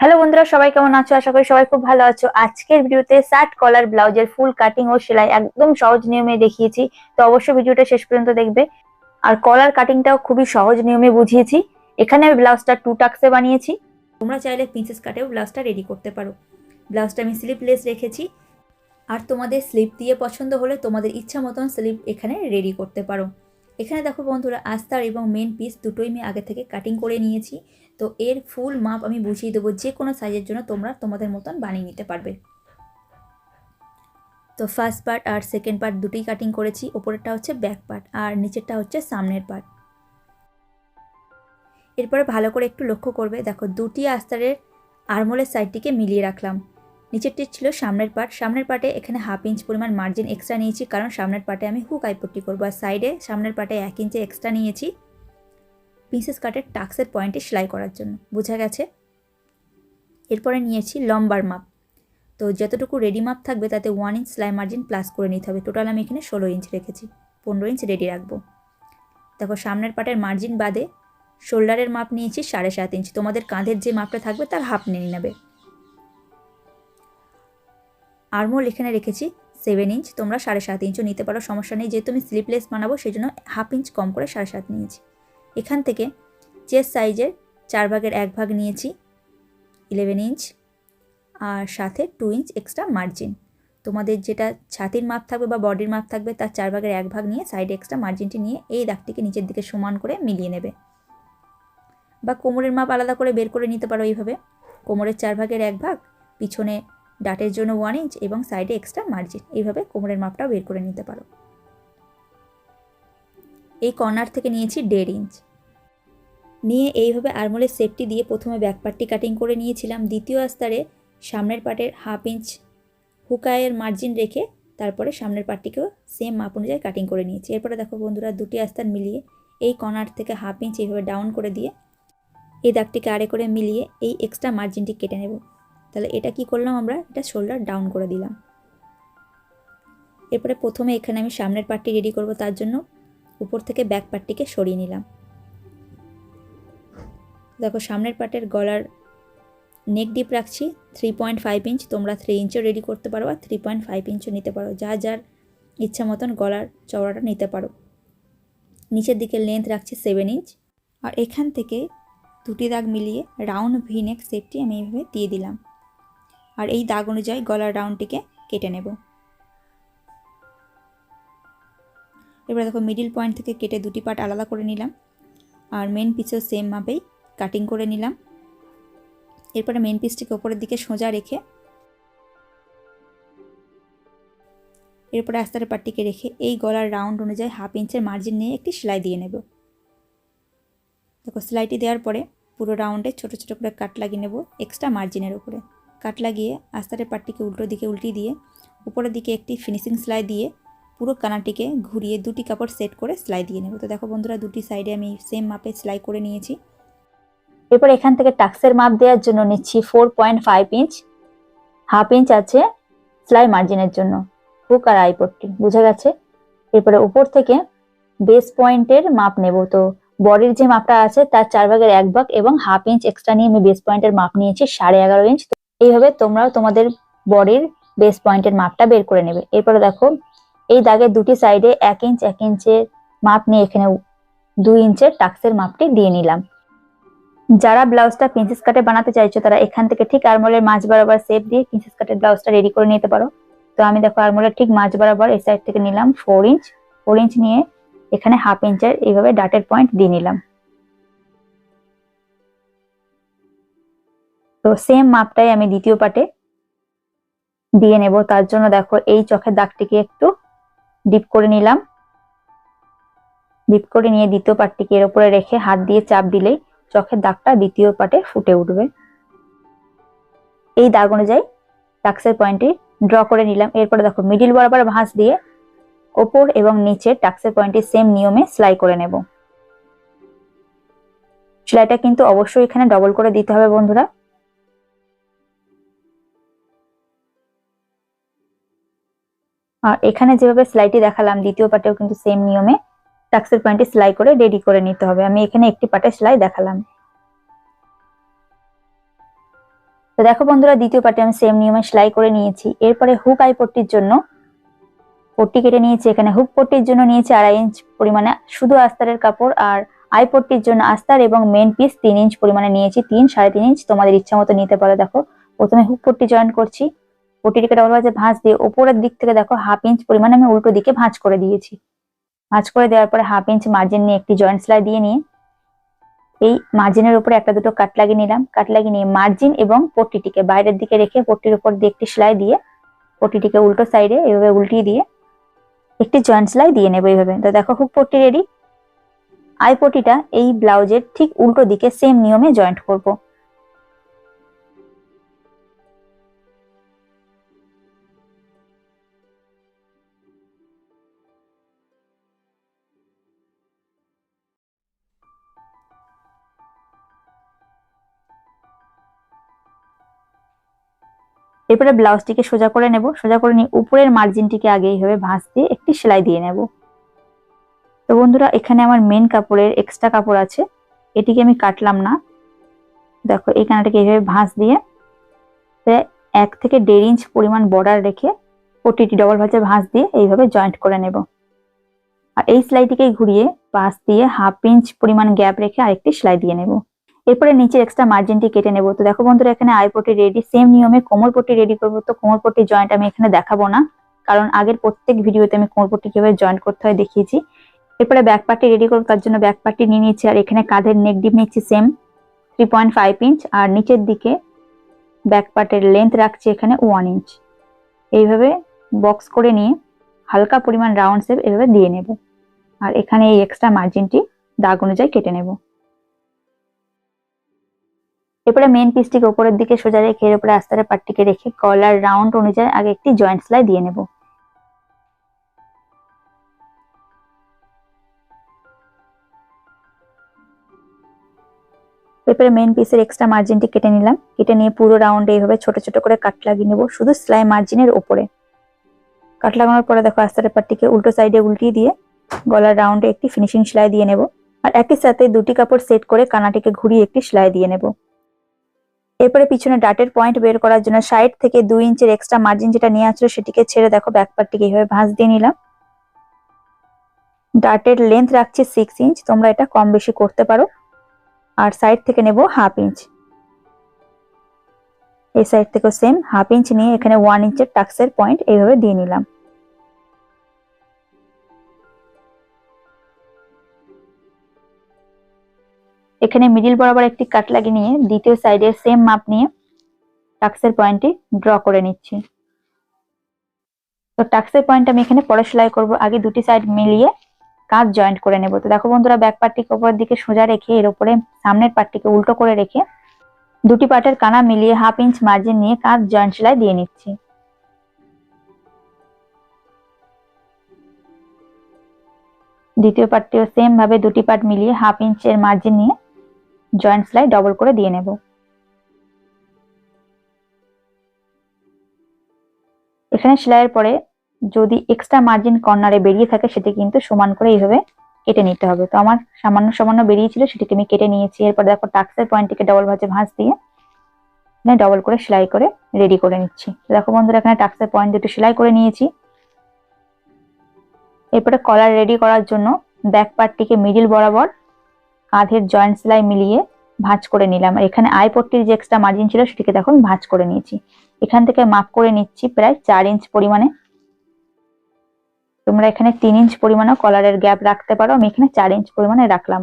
Hello বন্ধুরা, সবাই কেমন আছো? আশা করি সবাই খুব ভালো আছো। আজকের ভিডিওতে শার্ট কলার ব্লাউজের ফুল কাটিং ও সেলাই একদম সহজ নিয়মে দেখিয়েছি। তো অবশ্যই ভিডিওটা শেষ পর্যন্ত দেখবে। আর কলার কাটিংটাও খুবই সহজ নিয়মে বুঝিয়েছি। এখানে আমি ব্লাউজটা টু টাক্সে বানিয়েছি। তোমরা চাইলে প্রিন্সেস কাটেও ব্লাউজটা রেডি করতে পারো। ব্লাউজটা আমি স্লিপলেস রেখেছি। আর তোমাদের স্লিপ দিয়ে পছন্দ হলে তোমাদের ইচ্ছা মতন স্লিপ এখানে রেডি করতে পারো। এখানে দেখো বন্ধুরা, আস্তার এবং মেন পিস দুটোই আমি আগে থেকে কাটিং করে নিয়েছি। তো এর ফুল মাপ আমি বুঝিয়ে দেবো যে কোনো সাইজের জন্য তোমরা তোমাদের মতন বানিয়ে নিতে পারবে। তো ফার্স্ট পার্ট আর সেকেন্ড পার্ট দুটোই কাটিং করেছি, ওপরেরটা হচ্ছে ব্যাক পার্ট আর নিচেরটা হচ্ছে সামনের পার্ট এরপরে ভালো করে একটু লক্ষ্য করবে, দেখো দুটি আস্তারের আরমোলের সাইডটিকে মিলিয়ে রাখলাম। নিচেরটি ছিল সামনের পার্ট সামনের পার্টে এখানে হাফ ইঞ্চ পরিমাণ মার্জিন এক্সট্রা নিয়েছি, কারণ সামনের পার্টে আমি হুক আইপট্টি করব, আর সাইডে সামনের পার্টে এক ইঞ্চে এক্সট্রা নিয়েছি। প্রিন্সেস কাটের টাক্সের পয়েন্টে সেলাই করার জন্য। বোঝা গেছে? এরপরে নিয়েছি লম্বার মাপ তো যতটুকু রেডি মাপ থাকবে, তাতে ওয়ান ইঞ্চ সেলাই মার্জিন প্লাস করে নিতে হবে। টোটাল আমি এখানে ষোলো ইঞ্চ রেখেছি। পনেরো ইঞ্চ রেডি রাখব। দেখো, সামনের পাটের মার্জিন বাদে শোল্ডারের মাপ নিয়েছি সাড়ে সাত ইঞ্চ তোমাদের কাঁধের যে মাপটা থাকবে, তার হাফ নিয়ে নেবে। আরমোল এখানে রেখেছি সেভেন ইঞ্চ তোমরা সাড়ে সাত ইঞ্চও নিতে পারো, সমস্যা নেই। যেহেতু আমি স্লিপলেস বানাবো সেই জন্য হাফ ইঞ্চ কম করে সাড়ে সাত নিয়েছি। এখান থেকে চেস্ট সাইজের চার ভাগের এক ভাগ নিয়েছি ইলেভেন ইঞ্চ আর সাথে টু ইঞ্চ এক্সট্রা মার্জিন তোমাদের যেটা ছাতির মাপ থাকবে বা বডির মাপ থাকবে, তার চার ভাগের এক ভাগ নিয়ে সাইডে এক্সট্রা মার্জিনটি নিয়ে এই দাগটিকে নিচের দিকে সমান করে মিলিয়ে নেবে। বা কোমরের মাপ আলাদা করে বের করে নিতে পারো এইভাবে। কোমরের চার ভাগের এক ভাগ, পিছনে ডাটের জন্য ওয়ান ইঞ্চ এবং সাইডে এক্সট্রা মার্জিন এইভাবে কোমরের মাপটাও বের করে নিতে পারো। এই কর্নার থেকে নিয়েছি দেড় ইঞ্চ। নিয়ে এইভাবে আরমোলের সেফটি দিয়ে প্রথমে ব্যাক পার্টটি কাটিং করে নিয়েছিলাম। দ্বিতীয় আস্তারে সামনের পার্টের হাফ ইঞ্চ হুকায়ের মার্জিন রেখে তারপরে সামনের পার্টটিকেও সেম মাপ অনুযায়ী কাটিং করে নিয়েছি। এরপরে দেখো বন্ধুরা, দুটি আস্তার মিলিয়ে এই কর্নার থেকে হাফ ইঞ্চ এইভাবে ডাউন করে দিয়ে এই দাগটিকে আড়ে করে মিলিয়ে এই এক্সট্রা মার্জিনটি কেটে নেব। তাহলে এটা কি করলাম আমরা? এটা শোল্ডার ডাউন করে দিলাম। এরপরে প্রথমে এখানে আমি সামনের পার্টটি রেডি করব তার জন্য। উপর থেকে ব্যাক পার্টটিকে সরিয়ে নিলাম। দেখো, সামনের পার্টের গলার নেক ডিপ রাখছি থ্রি পয়েন্ট ফাইভ ইঞ্চ তোমরা থ্রি ইঞ্চও রেডি করতে পারো, আর থ্রি পয়েন্ট ফাইভ ইঞ্চও নিতে পারো। যা যার ইচ্ছা মতন গলার চওড়াটা নিতে পারো। নিচের দিকে লেন্থ রাখছি সেভেন ইঞ্চ আর এখান থেকে দুটি দাগ মিলিয়ে রাউন্ড ভিনেক শেপটি আমি এইভাবে দিয়ে দিলাম। আর এই দাগ অনুযায়ী গলার রাউন্ডটিকে কেটে নেব। এবার দেখো মিডিল পয়েন্ট থেকে কেটে দুটি পার্ট আলাদা করে নিলাম। আর মেন পিসেও সেম মাপেই কাটিং করে নিলাম। এরপরে মেন পিসটিকে ওপরের দিকে সোজা রেখে এরপরে আস্তার পাটটিকে রেখে এই গলার রাউন্ড অনুযায়ী হাফ ইঞ্চের মার্জিন নিয়ে একটি সেলাই দিয়ে নেব। দেখো সেলাইটি দেওয়ার পরে পুরো রাউন্ডে ছোট ছোট করে কাট লাগিয়ে নেব এক্সট্রা মার্জিনের উপরে। কাট লাগিয়ে আস্তারের পাটটিকে উল্টো দিকে উল্টি দিয়ে উপরের দিকে একটি ফিনিশিং সেলাই দিয়ে পুরো কানাটিকে ঘুরিয়ে দুটি কাপড় সেট করে সেলাই দিয়ে নেব। তো দেখো বন্ধুরা, দুটি সাইডে আমি সেম মাপে সেলাই করে নিয়েছি। এরপর এখান থেকে টাক্সের মাপ দেওয়ার জন্য নিচ্ছি four point five inch half inch আছে সেলাই মার্জিনের জন্য হুক আর আইপট্টি বুঝা গেছে? এরপরে উপর থেকে বেস পয়েন্টের মাপ নেব। তো বডির যে মাপটা আছে তার চার ভাগের এক ভাগ এবং হাফ ইঞ্চ এক্সট্রা নিয়ে আমি বেস পয়েন্টের মাপ নিয়েছি সাড়ে এগারো ইঞ্চ এইভাবে তোমরাও তোমাদের বডির বেস পয়েন্টের মাপটা বের করে নেবে। এরপরে দেখো এই দাগের দুটি সাইডে এক ইঞ্চ এক ইঞ্চের মাপ নিয়ে এখানে দুই ইঞ্চের টাক্সের মাপটি দিয়ে নিলাম। যারা ব্লাউজটা প্রিন্সেস কাটে বানাতে চাইছো, তারা এখান থেকে ঠিক আরমোলের মাঝ বরাবর সেপ দিয়ে প্রিন্সেস কাটের ব্লাউজটা রেডি করে নিতে পারো। তো আমি দেখো আরমোলের ঠিক মাঝ বরাবর এই সাইড থেকে নিলাম ফোর ইঞ্চ ফোর ইঞ্চ নিয়ে এখানে হাফ ইঞ্চের এইভাবে ডাটের পয়েন্ট দিয়ে নিলাম। তো সেম মাপটাই আমি দ্বিতীয় পাটে দিয়ে নেব। তার জন্য দেখো এই চোখের দাগটিকে একটু ডিপ করে নিলাম। ডিপ করে নিয়ে দ্বিতীয় পাটটিকে এর উপরে রেখে হাত দিয়ে চাপ দিলেই চোখের দাগটা দ্বিতীয় পাটে ফুটে উঠবে। এই দাগ অনুযায়ী টাক্সের পয়েন্টটি ড্র করে নিলাম। এরপরে দেখো, মিডিল বরাবর ভাঁজ দিয়ে ওপর এবং নিচে টাক্সের পয়েন্টটি সেম নিয়মে সেলাই করে নেব। সেলাইটা কিন্তু অবশ্যই এখানে ডবল করে দিতে হবে বন্ধুরা। এখানে যেভাবে সেলাইটি দেখালাম, দ্বিতীয় পাটেও কিন্তু সেম নিয়মে টাক্সের পয়েন্টটি সেলাই করে রেডি করে নিতে হবে। আমি এখানে একটি পাটে সেলাই দেখালাম। তো দেখো বন্ধুরা, দ্বিতীয় পার্টে আমি সেম নিয়মে সেলাই করে নিয়েছি। এরপরে হুক আই পট্টির জন্য, পট্টি কেটে নিয়েছি। এখানে হুক পট্টির জন্য নিয়েছি আড়াই ইঞ্চ পরিমাণে, শুধু আস্তারের কাপড় আর আই পট্টির জন্য আস্তার এবং মেন পিস তিন ইঞ্চ পরিমাণে নিয়েছি। তিন সাড়ে তিন ইঞ্চ তোমাদের ইচ্ছা মতো নিতে পারো। দেখো, প্রথমে হুক পট্টি জয়েন করছি। পট্টিটিকে ডবল ভাঁজে দিয়ে ওপরের দিক থেকে দেখো হাফ ইঞ্চ পরিমাণে আমি উল্টো দিকে ভাঁজ করে দিয়েছি। ভাঁজ করে দেওয়ার পরে হাফ ইঞ্চ মার্জিন নিয়ে একটি জয়েন্ট সেলাই দিয়ে নিয়ে এই মার্জিনের উপরে একটা দুটো কাট লাগিয়ে নিলাম। কাট লাগিয়ে নিয়ে মার্জিন এবং পট্টিটিকে বাইরের দিকে রেখে পট্টির উপর দিয়ে একটি সেলাই দিয়ে পট্টিটিকে উল্টো সাইডে এভাবে উল্টিয়ে দিয়ে একটি জয়েন্ট সেলাই দিয়ে নেব এইভাবে। তো দেখো হুক পট্টি রেডি আই পট্টিটা এই ব্লাউজের ঠিক উল্টো দিকে সেম নিয়মে জয়েন্ট করব। এরপরে ব্লাউজটিকে সোজা করে নেব। সোজা করে নিয়ে উপরের মার্জিনটিকে আগে এইভাবে ভাঁজ দিয়ে একটি সেলাই দিয়ে নেব। তো বন্ধুরা, এখানে আমার মেন কাপড়ের এক্সট্রা কাপড় আছে। এটিকে আমি কাটলাম না। দেখো, এই কানাটাকে এইভাবে ভাঁজ দিয়ে প্রায় এক থেকে দেড় ইঞ্চ পরিমাণ বর্ডার রেখে পটিটি ডবল ভাঁজে ভাঁজ দিয়ে এইভাবে জয়েন্ট করে নেব। আর এই সেলাইটিকে ঘুরিয়ে পাশ দিয়ে হাফ ইঞ্চ পরিমাণ গ্যাপ রেখে আরেকটি সেলাই দিয়ে নেব। এরপরে নিচের এক্সট্রা মার্জিনটি কেটে নেব। তো দেখো বন্ধুরা, এখানে আই পটি রেডি সেম নিয়মে কোমর পটি রেডি করব। তো কোমর পটি জয়েন্ট আমি এখানে দেখাবো না, কারণ আগের প্রত্যেক ভিডিওতে আমি কোমর পটি কীভাবে জয়েন্ট করতে হয় দেখিয়েছি। এরপরে ব্যাক পার্টি রেডি করব, তার জন্য ব্যাক পার্টি নিয়ে নিচ্ছি আর এখানে কাঁধের নেক ডিপ নিচ্ছি same three point five inch আর নিচের দিকে ব্যাক পার্টের লেন্থ রাখছি এখানে ওয়ান ইঞ্চ এইভাবে বক্স করে নিয়ে হালকা পরিমাণ রাউন্ড শেপ এভাবে দিয়ে নেব। আর এখানে এই এক্সট্রা মার্জিনটি দাগ অনুযায়ী কেটে নেব। এরপরে মেন পিসটিকে উপরের দিকে সোজা রেখে এর উপরে আস্তারের পাটটিকে রেখে কলার রাউন্ড অনুযায়ী আগে একটি জয়েন্ট সেলাই দিয়ে নেব। এরপরে মেন পিসের এক্সট্রা মার্জিনটি কেটে নিলাম। কেটে নিয়ে পুরো রাউন্ডে এইভাবে ছোট ছোট করে কাট লাগিয়ে নেব, শুধু সেলাই মার্জিনের ওপরে কাট লাগানোর পরে দেখো আস্তারের পাটটিকে উল্টো সাইডে উল্টিয়ে দিয়ে গলার রাউন্ডে একটি ফিনিশিং সেলাই দিয়ে নেব। আর একই সাথে দুটি কাপড় সেট করে কানাটিকে ঘুরিয়ে একটি সেলাই দিয়ে নেব। এরপরে পিছনে ডাটের পয়েন্ট বের করার জন্য সাইড থেকে দুই ইঞ্চের এক্সট্রা মার্জিন যেটা নিয়ে আসলো সেটিকে ছেড়ে দেখো ব্যাক পার্টটিকে এইভাবে ভাঁজ দিয়ে নিলাম। ডাটের লেন্থ রাখছি সিক্স ইঞ্চ তোমরা এটা কম বেশি করতে পারো। আর সাইড থেকে নেব হাফ ইঞ্চ এই সাইড থেকেও সেম হাফ ইঞ্চ নিয়ে এখানে ওয়ান ইঞ্চের টাক্সের পয়েন্ট এইভাবে দিয়ে নিলাম। এখানে মিডিল বরাবর একটি কাট লাগিয়ে নিয়ে দ্বিতীয় সাইডে সেম মাপ নিয়ে টাক্সের পয়েন্টটি ড্র করে নিচ্ছি। তো টাক্সের পয়েন্ট আমি এখানে পরে সেলাই করব। আগে দুটি সাইড মিলিয়ে কাজ জয়েন্ট করে নেব। তো দেখো বন্ধুরা ব্যাক পার্টটিকে উপরের দিকে সোজা রেখে, এর উপরে সামনের পার্টটিকে উল্টো করে রেখে দুটি পার্টের কানা মিলিয়ে হাফ ইঞ্চ মার্জিন নিয়ে কাজ জয়েন্ট সেলাই দিয়ে নিচ্ছি। দ্বিতীয় পার্টটিও সেম ভাবে দুটি পার্ট মিলিয়ে হাফ ইঞ্চের মার্জিন নিয়ে জয়েন্ট সেলাই ডবল করে দিয়ে নেব। এখানে সেলাইয়ের পরে যদি এক্সট্রা মার্জিন কর্নারে বেরিয়ে থাকে সেটি কিন্তু সমান করে এইভাবে কেটে নিতে হবে। তো আমার সামান্য সামান্য বেরিয়েছিল সেটিকে আমি কেটে নিয়েছি। এরপর দেখো টাক্সের পয়েন্টটিকে ডবল ভাজে ভাঁজ দিয়ে এখানে ডবল করে সেলাই করে রেডি করে নিচ্ছি। দেখো বন্ধুরা, এখানে টাক্সের পয়েন্ট দুটো সেলাই করে নিয়েছি। এরপরে কলার রেডি করার জন্য ব্যাক পার্টটিকে মিডিল বরাবর কাঁধের জয়েন্ট সেলাই মিলিয়ে ভাঁজ করে নিলাম। আর এখানে আই পট্টির যে এক্সট্রা মার্জিন ছিল সেটিকে আমি ভাঁজ করে নিয়েছি। এখান থেকে মাপ করে নিচ্ছি প্রায় চার ইঞ্চ পরিমাণে। তোমরা এখানে তিন ইঞ্চ পরিমাণে কলারের গ্যাপ রাখতে পারো, আমি এখানে চার ইঞ্চ পরিমাণে রাখলাম।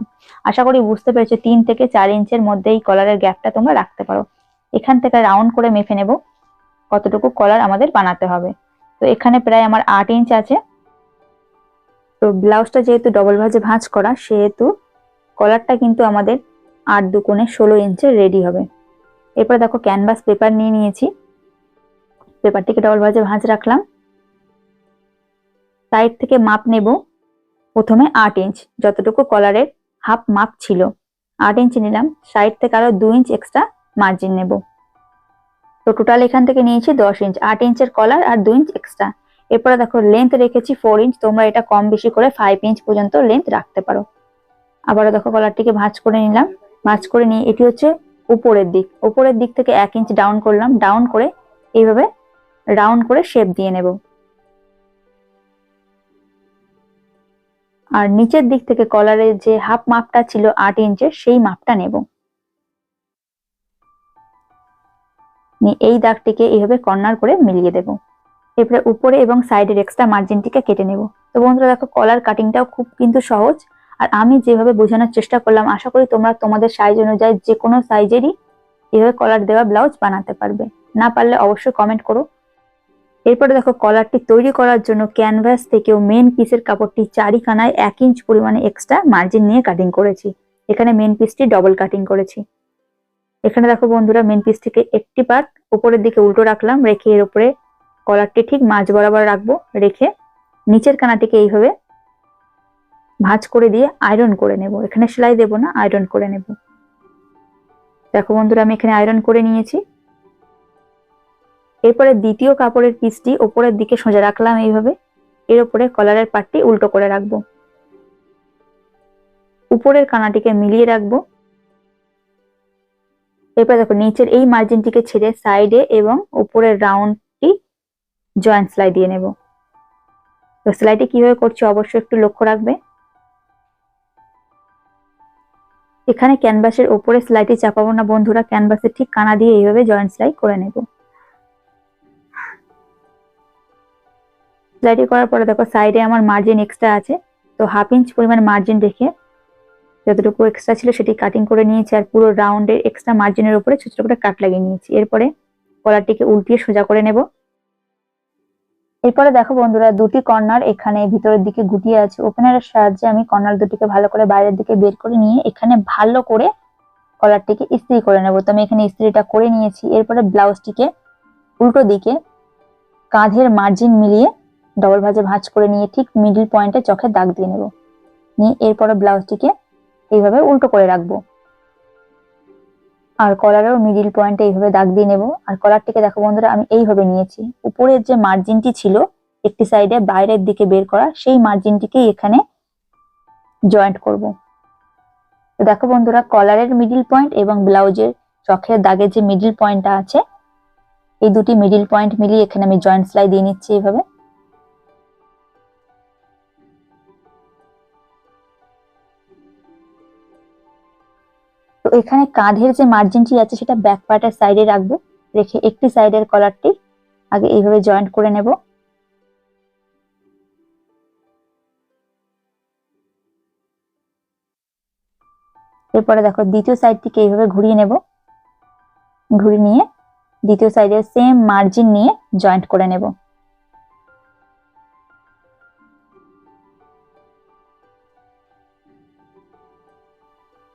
আশা করি বুঝতে পেরেছ, তিন থেকে চার ইঞ্চের মধ্যে এই কলারের গ্যাপটা তোমরা রাখতে পারো। এখান থেকে রাউন্ড করে মেপে নেব কতটুকু কলার আমাদের বানাতে হবে। তো এখানে প্রায় আমার আট ইঞ্চ আছে। তো ব্লাউজটা যেহেতু ডবল ভাজে ভাঁজ করা, সেহেতু কলারটা কিন্তু আমাদের আট দুকোণে ষোলো ইঞ্চের রেডি হবে। এরপরে দেখো ক্যানভাস পেপার নিয়ে নিয়েছি। পেপারটিকে ডবল ভাজে ভাঁজ রাখলাম। সাইড থেকে মাপ নেব। প্রথমে আট ইঞ্চ, যতটুকু কলারের হাফ মাপ ছিল। আট ইঞ্চ নিলাম সাইড থেকে আরও দু ইঞ্চ এক্সট্রা মার্জিন নেব। তো টোটাল এখান থেকে নিয়েছি দশ ইঞ্চ, আট ইঞ্চের কলার আর দু ইঞ্চ এক্সট্রা এরপরে দেখো লেন্থ রেখেছি ফোর ইঞ্চ, তোমরা এটা কম বেশি করে ফাইভ ইঞ্চ পর্যন্ত লেন্থ রাখতে পারো। আবারও দেখো কলারটিকে ভাঁজ করে নিলাম। ভাঁজ করে নিয়ে এটি হচ্ছে উপরের দিক। উপরের দিক থেকে এক ইঞ্চ ডাউন করলাম। ডাউন করে এইভাবে রাউন্ড করে শেপ দিয়ে নেব। আর নিচের দিক থেকে কলারের যে হাফ মাপটা ছিল আট ইঞ্চের সেই মাপটা নেব। এই দাগটিকে এইভাবে কর্নার করে মিলিয়ে দেব। এরপরে উপরে এবং সাইডের এক্সট্রা মার্জিনটিকে কেটে নেব। তো বন্ধুরা দেখো কলার কাটিংটাও খুব কিন্তু সহজ। আর আমি যেভাবে বোঝানোর চেষ্টা করলাম, আশা করি তোমরা তোমাদের সাইজ অনুযায়ী যে কোনো সাইজেরই এভাবে কলার দেওয়া ব্লাউজ বানাতে পারবে। না পারলে অবশ্যই কমেন্ট করো। এরপরে দেখো কলারটি তৈরি করার জন্য ক্যানভাস থেকেও মেন পিসের কাপড়টি চারিখানায় এক ইঞ্চ পরিমাণে এক্সট্রা মার্জিন নিয়ে কাটিং করেছি। এখানে মেন পিসটি ডবল কাটিং করেছি। এখানে দেখো বন্ধুরা মেন পিসটিকে একটি পার্ট উপরের দিকে উল্টো রাখলাম, রেখে এর উপরে কলারটি ঠিক মাঝ বরাবর রাখব, রেখে নিচের কানাটিকে এইভাবে ভাঁজ করে দিয়ে আয়রন করে নেব। এখানে সেলাই দেব না আয়রন করে নেব। দেখো বন্ধুরা, আমি এখানে আয়রন করে নিয়েছি। এরপরে দ্বিতীয় কাপড়ের পিসটি ওপরের দিকে সোজা রাখলাম এইভাবে। এর ওপরে কলারের পাটটি উল্টো করে রাখব। উপরের কানাটিকে মিলিয়ে রাখব। এরপর দেখো, নিচের এই মার্জিনটিকে ছেড়ে সাইডে এবং উপরের রাউন্ডটি জয়েন্ট সেলাই দিয়ে নেব। তো সেলাইটি কীভাবে করছি অবশ্যই একটু লক্ষ্য রাখবে। এখানে ক্যানভাসের ওপরে সেলাইটি চাপাবো না, বন্ধুরা। ক্যানভাসের ঠিক কানা দিয়ে এইভাবে জয়েন্ট সেলাই করে নেব। সেলাইটি করার পরে দেখো, সাইডে আমার মার্জিন এক্সট্রা আছে। তো হাফ ইঞ্চ পরিমাণ মার্জিন রেখে যতটুকু এক্সট্রা ছিল সেটি কাটিং করে নিয়েছি আর পুরো রাউন্ডের এক্সট্রা মার্জিনের উপরে ছোট ছোট করে কাট লাগিয়ে নিয়েছি। এরপরে কলারটিকে উল্টিয়ে সোজা করে নেব। এরপরে দেখো বন্ধুরা, দুটি কর্নার এখানে ভিতরের দিকে গুটিয়ে আছে। ওপেনারের সাহায্যে আমি কর্নার দুটিকে ভালো করে বাইরের দিকে বের করে নিয়ে এখানে ভালো করে কলারটিকে ইস্ত্রি করে নেব। তো আমি এখানে ইস্ত্রিটা করে নিয়েছি। এরপরে ব্লাউজটিকে উল্টো দিকে কাঁধের মার্জিন মিলিয়ে ডবল ভাজে ভাঁজ করে নিয়ে ঠিক মিডিল পয়েন্টে চোখে দাগ দিয়ে নেব। নিয়ে এরপরে ব্লাউজটিকে এইভাবে উল্টো করে রাখব। আর কলারেও মিডিল পয়েন্টে এইভাবে দাগ দিয়ে নেব। আর কলারটিকে দেখো বন্ধুরা, আমি এইভাবে নিয়েছি। উপরের যে মার্জিনটি ছিল, একটি সাইডে বাইরের দিকে বের করা, সেই মার্জিনটিকেই এখানে জয়েন্ট করব। তো দেখো বন্ধুরা কলারের মিডিল পয়েন্ট এবং ব্লাউজের চোখের দাগের যে মিডিল পয়েন্টটা আছে, এই দুটি মিডিল পয়েন্ট মিলিয়ে এখানে আমি জয়েন্ট সেলাই দিয়ে নিচ্ছি এইভাবে। তো এখানে কাঁধের যে মার্জিনটি আছে সেটা ব্যাক পার্টের সাইডে রাখব। রেখে একটি সাইডের কলারটি আগে এইভাবে জয়েন্ট করে নেব। এরপরে দেখো দ্বিতীয় সাইডটিকে এইভাবে ঘুরিয়ে নেব। ঘুরিয়ে নিয়ে দ্বিতীয় সাইডে সেম মার্জিন নিয়ে জয়েন্ট করে নেব।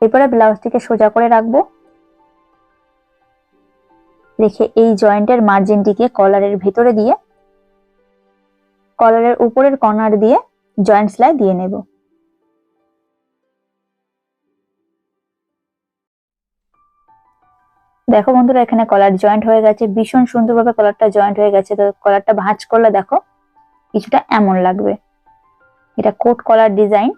এরপরে ব্লাউজটিকে সোজা করে রাখব। রেখে এই জয়েন্টের মার্জিনটিকে কলারের ভেতরে দিয়ে, কলারের উপরের কর্নার দিয়ে জয়েন্ট সেলাই দিয়ে নেব। দেখো বন্ধুরা, এখানে কলার জয়েন্ট হয়ে গেছে, ভীষণ সুন্দরভাবে কলারটা জয়েন্ট হয়ে গেছে। তো কলারটা ভাঁজ করলে দেখো, কিছুটা এমন লাগবে। এটা কোট কলার ডিজাইন।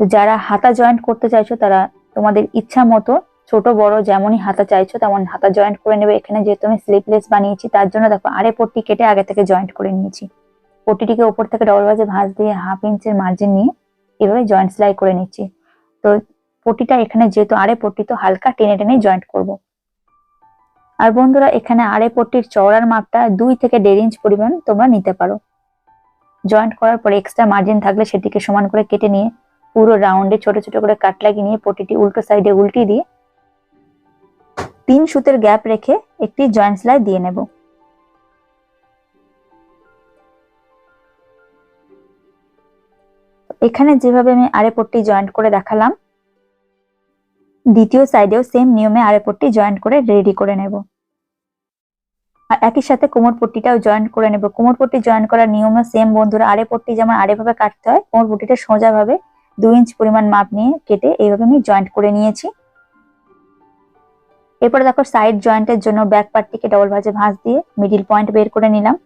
যারা হাতা জয়েন্ট করতে চাইছো, তারা তোমাদের ইচ্ছা মতো ছোট, বড় যেমনই হাতা চাইছো, তেমন হাতা জয়েন্ট করে নেবে। এখানে যেহেতু আমি স্লিপলেস বানিয়েছি, তার জন্য দেখো আরে পট্টি কেটে আগে থেকে জয়েন্ট করে নিয়েছি। পট্টিটিকে ওপর থেকে ডবল বাজে ভাঁজ দিয়ে হাফ ইঞ্চের মার্জিন নিয়ে এভাবে জয়েন্ট সেলাই করে নিচ্ছি। তো পট্টিটা এখানে যেহেতু আরে পট্টি, তো হালকা টেনে টেনে জয়েন্ট করব। আর বন্ধুরা, এখানে আরে পট্টির চওড়ার মাপটা দুই থেকে দেড় ইঞ্চ পরিমাণ তোমরা নিতে পারো। জয়েন্ট করার পরে এক্সট্রা মার্জিন থাকলে সেটিকে সমান করে কেটে নিয়ে পুরো রাউন্ডে ছোট ছোট করে কাট লাগিয়ে নিয়ে পটিটি উল্টো সাইডে উল্টি দিয়ে তিন সুতের গ্যাপ রেখে একটি জয়েন্ট সেলাই দিয়ে নেব। এখানে যেভাবে আমি আরে পট্টি জয়েন্ট করে দেখালাম, দ্বিতীয় সাইডেও সেম নিয়মে আরে পট্টি জয়েন্ট করে রেডি করে নেব। আর একই সাথে কোমর পট্টিটাও জয়েন্ট করে নেব। কোমর পট্টি জয়েন্ট করার নিয়মও সেম বন্ধুরা আরে পট্টি যেমন আরেভাবে কাটতে হয়, কোমর পট্টিটা সোজা ভাবে দু ইঞ্চ পরিমাণ মাপ নিয়ে কেটে এইভাবে আমি জয়েন্ট করে নিয়েছি। এরপরে দেখো সাইড জয়েন্টের জন্য ব্যাক পার্টটিকে ডবল ভাজে ভাঁজ দিয়ে মিডিল পয়েন্ট বের করে নিলাম।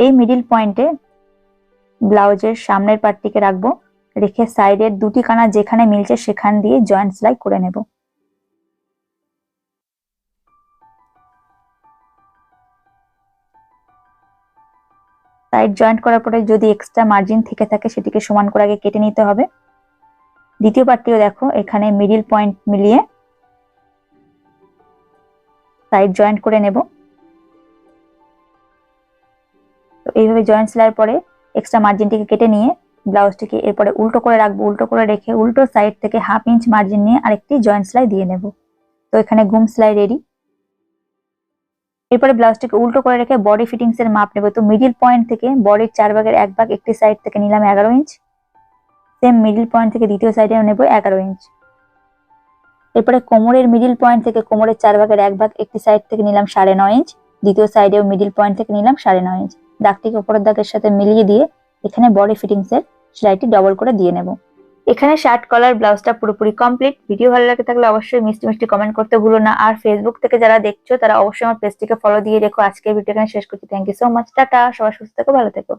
এই মিডিল পয়েন্টে ব্লাউজের সামনের পার্টটিকে রাখব, রেখে সাইডের দুটি কানা যেখানে মিলছে সেখান দিয়ে জয়েন্ট সেলাই করে নেব। সাইড জয়েন্ট করার পরে যদি এক্সট্রা মার্জিন থেকে থাকে, সেটিকে সমান করে আগে কেটে নিতে হবে। দ্বিতীয় পার্টটিও দেখো, এখানে মিডিল পয়েন্ট মিলিয়ে সাইড জয়েন্ট করে নেব। তো এইভাবে জয়েন্ট সেলাইয়ের পরে এক্সট্রা মার্জিনটিকে কেটে নিয়ে ব্লাউজটিকে এরপরে উল্টো করে রাখব, উল্টো করে রেখে উল্টো সাইড থেকে হাফ ইঞ্চ মার্জিন নিয়ে আরেকটি জয়েন্ট সেলাই দিয়ে নেব। তো এখানে গুম সেলাই রেডি এরপরে ব্লাউজটিকে উল্টো করে রেখে বডি ফিটিংস এর মাপ নেব। তো মিডিল পয়েন্ট থেকে বডির চার ভাগের এক ভাগ একটি সাইড থেকে নিলাম এগারো ইঞ্চ সেম মিডিল পয়েন্ট থেকে দ্বিতীয় সাইডে নেব এগারো ইঞ্চ এরপরে কোমরের মিডিল পয়েন্ট থেকে কোমরের চার ভাগের এক ভাগ একটি সাইড থেকে নিলাম সাড়ে নয় ইঞ্চ দ্বিতীয় সাইডেও মিডিল পয়েন্ট থেকে নিলাম সাড়ে নয় ইঞ্চ দাগটিকে উপরের দাগের সাথে মিলিয়ে দিয়ে এখানে বডি ফিটিংস এর সেলাইটি ডবল করে দিয়ে নেব। এখানে শার্ট কলার ব্লাউজটা পুরোপুরি কমপ্লিট ভিডিও ভালো লাগে থাকলে অবশ্যই মিষ্টি মিষ্টি কমেন্ট করতে ভুলো না। আর ফেসবুক থেকে যারা দেখছ, তারা অবশ্যই আমার পেজটিকে ফলো দিয়ে রেখো। আজকে ভিডিও এখানে শেষ করছি। Thank you so much tata সবাই সুস্থ থেকো, ভালো থেকো।